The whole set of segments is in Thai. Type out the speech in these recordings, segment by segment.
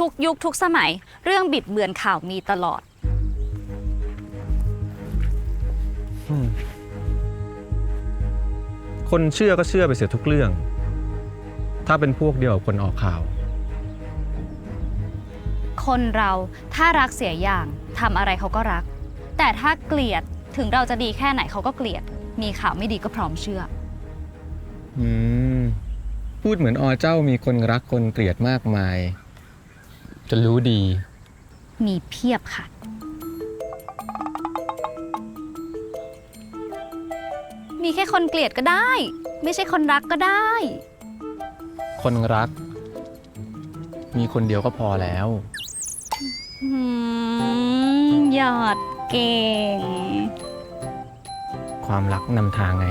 ทุกยุคทุกสมัย เรื่องบิดเบือนข่าวมีตลอด คนเชื่อก็เชื่อไปเสียทุกเรื่อง ถ้าเป็นพวกเดียวกับคนออกข่าว คนเราถ้ารักเสียอย่างทำอะไรเขาก็รัก แต่ถ้าเกลียดถึงเราจะดีแค่ไหนเขาก็เกลียด มีข่าวไม่ดีก็พร้อมเชื่อ อืม พูดเหมือนอเจ้ามีคนรักคนเกลียดมากมาย จะรู้ดี มีเพียบค่ะ มีแค่คนเกลียดก็ได้ ไม่ใช่คนรักก็ได้ คนรัก มีคนเดียวก็พอแล้ว อืมหยอดเก่ง ความรักนำทางไง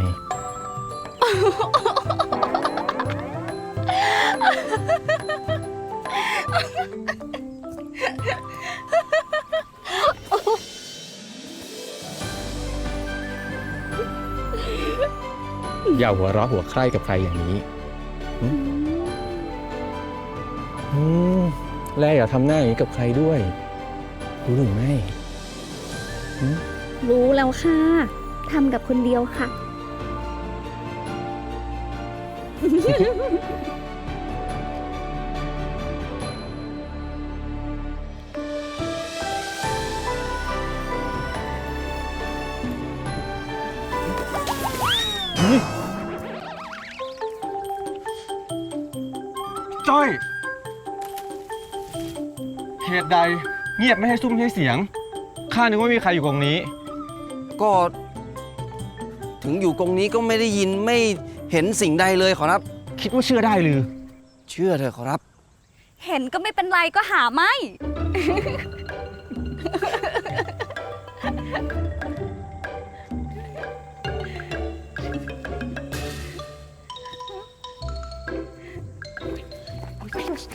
อย่าหัวเราะหัวใคร่กับใครอย่างนี้หึอืมแลอย่าทำหน้าอย่างนี้กับใครด้วย รู้หรือไม่รู้แล้วค่ะ ทำกับคนเดียวค่ะ จ้อย เหตุใดเงียบไม่ให้ซุ่มให้เสียง ข้านึกว่ามีใครอยู่ตรงนี้ ก็ ถึงอยู่ตรงนี้ก็ไม่ได้ยินไม่เห็นสิ่งใดเลยขอรับ คิดว่าเชื่อได้หรือ เชื่อเถอะขอรับ เห็นก็ไม่เป็นไรก็หาไม่ よりし。